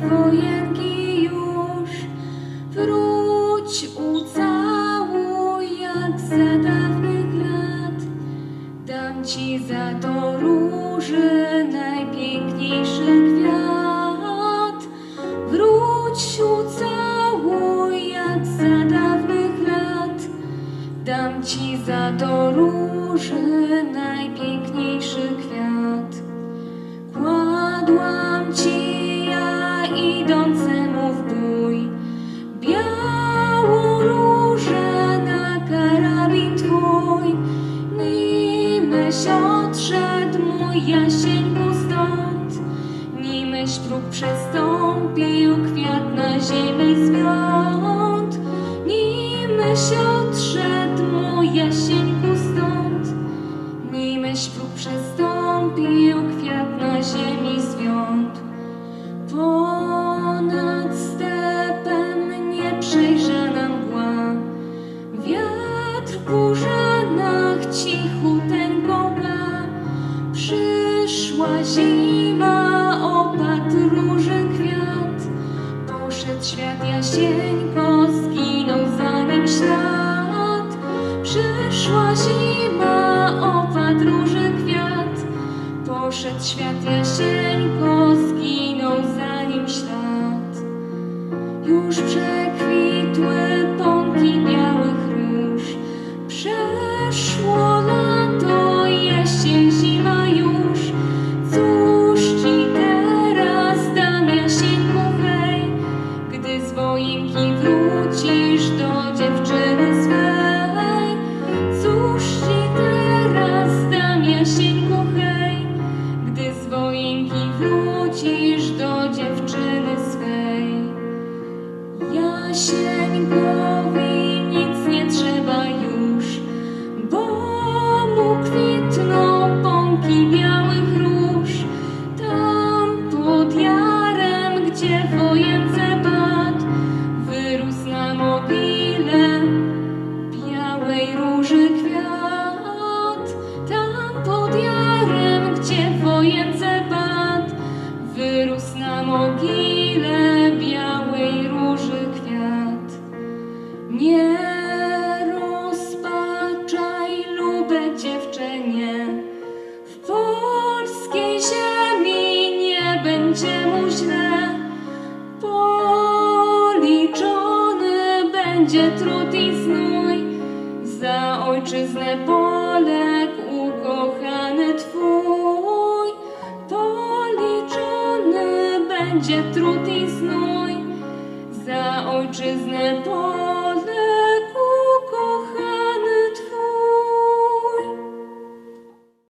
wojenki już wróć ucałuj jak za dawnych lat. Dam ci za to róży najpiękniejszy kwiat. Wróć ucałuj jak za dawnych lat. Dam ci za to róży najpiękniejszy kwiat. Nimeś próg przestąpił kwiat na ziemię zwiąd. Nimeś odszedł mój Jasieńku stąd, nimeś próg przestąpił kwiat na ziemi zwiąd. Ponad stepem nieprzejrzana mgła, wiatr w burzanach cichuteńko gra. Przyszła zima, opadł róży kwiat, poszedł świat jasieńko, zginął za nim ślad. Przyszła zima, opadł róży kwiat, poszedł świat jasieńko, zginął za nim ślad. Już przekwitły na mogile białej róży kwiat. Nie rozpaczaj, lube dziewczenie, w polskiej ziemi nie będzie mu źle. Policzony będzie trud i znój, za ojczyznę poległ ukochany twój. Będzie trud i znój, za ojczyznę poległ